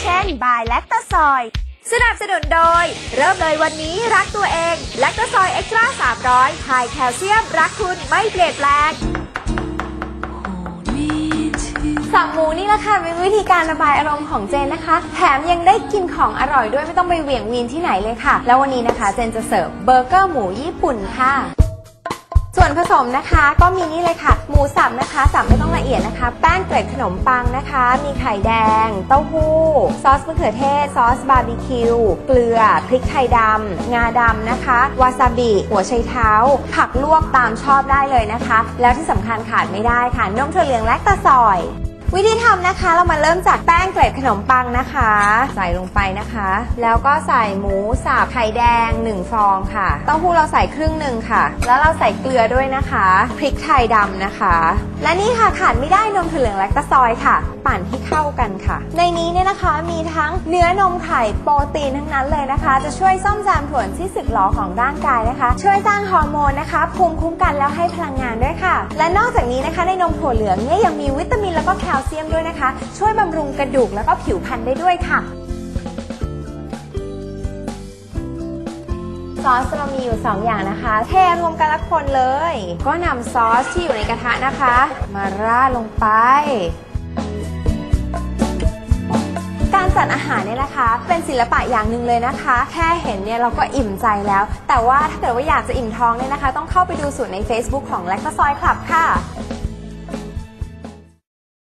เช่นบายแลคตาซอยสนับสนุนโดย เริ่มเลยวันนี้รักตัวเองแลคตาซอยเอ็กซ์ตร้า300ไฮแคลเซียมรักคุณไม่เปลี่ยนแปลงสับหมูนี่แหละค่ะเป็นวิธีการระบายอารมณ์ของเจนนะคะ แถมยังได้กินของอร่อยด้วยไม่ต้องไปเหวี่ยงวีนที่ไหนเลยค่ะ แล้ววันนี้นะคะ เจนจะเสิร์ฟเบอร์เกอร์หมูญี่ปุ่นค่ะ ส่วนผสมนะคะก็มีนี่เลยค่ะ หมูสับนะคะสับไม่ต้องละเอียดนะคะ แป้งเกล็ดขนมปังนะคะ มีไข่แดง เต้าหู้ ซอสมะเขือเทศ ซอสบาร์บีคิว เกลือ พริกไทยดำ งาดำนะคะ วาซาบิ หัวไชเท้า ผักลวกตามชอบได้เลยนะคะ แล้วที่สำคัญขาดไม่ได้ค่ะนมถั่วเหลืองและตาซอย วิธีทำนะคะเรามาเริ่มจากแป้งเกล็ดขนมปังนะคะ ใส่ลงไปนะคะ แล้วก็ใส่หมูสับไข่แดง 1 ฟองค่ะเต้าหู้เราใส่ครึ่งหนึ่งค่ะ แล้วเราใส่เกลือด้วยนะคะพริกไทยดำนะคะ และนี่ค่ะขาดไม่ได้นมถั่วเหลืองแลคตาซอยค่ะ ปั่นให้เข้ากันค่ะ ในนี้เนี่ยนะคะมีทั้งเนื้อนมไข่โปรตีนทั้งนั้นเลยนะคะ จะช่วยซ่อมแซมส่วนที่สึกหรอของร่างกายนะคะ ช่วยสร้างฮอร์โมนนะคะภูมิคุ้มกันแล้วให้พลังงานด้วยค่ะ และนอกจากนี้นะคะในนมถั่วเหลืองเนี่ยยังมีวิตามินแล้วก็แคลเซียมด้วยนะคะ ช่วยบำรุงกระดูกแล้วก็ผิวพรรณได้ด้วยค่ะ ซอสเรามีอยู่ 2 อย่างนะคะ เทรวมกันละคนเลย ก็นำซอสที่อยู่ในกระทะนะคะ มาราดลงไปการจัดอาหารเนี่ยนะคะ เป็นศิลปะอย่างหนึ่งเลยนะคะ แค่เห็นเนี่ยเราก็อิ่มใจแล้ว แต่ว่าถ้าเกิดว่าอยากจะอิ่มท้องเนี่ยนะคะ ต้องเข้าไปดูสูตรใน Facebook ของ l a c t o s o y Club ค่ะ